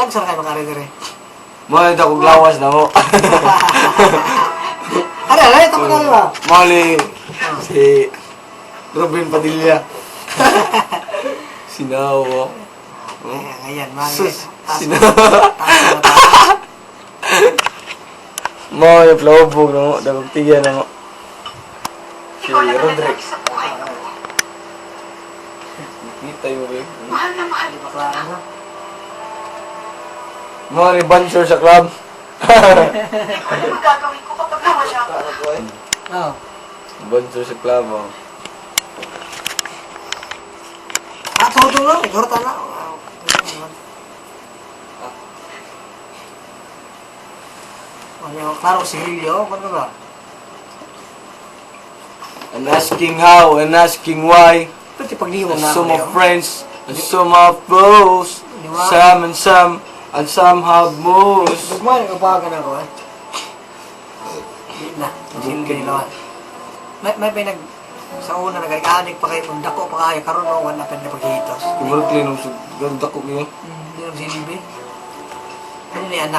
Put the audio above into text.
Balag sa kayo makari dire. Mo ito kong lawas na mo. Ari, ari, tama na ba? Mali. Si Robin Padilla. Sinawa. Ayan, ayan, taas- Sinawa. Mo yung flowbog na mo. Dagagtigan na mo. Si Roderick. Kita yung ba Mahal na mahal. Bakla na. Mo ni Banser sa club. Ano magagawin ko kapag nawala ako? Oo. Banser sa club oh. Ah, turutong lang. Turutan na. Ano, klaro si Lilio, ano ba? And asking how and asking why. Pwede na some ako, of friends and some of foes. Some and some and some have moves. Dugman, kapagan ako eh. Di na, hindi naman. May, may pinag, sa una nagaganig pa kayo, kung dako pa kayo, karoon mo, wala pa na paghitos. Ibarat linong sa ganda ko niya. Hindi naman silbi. Ano na anak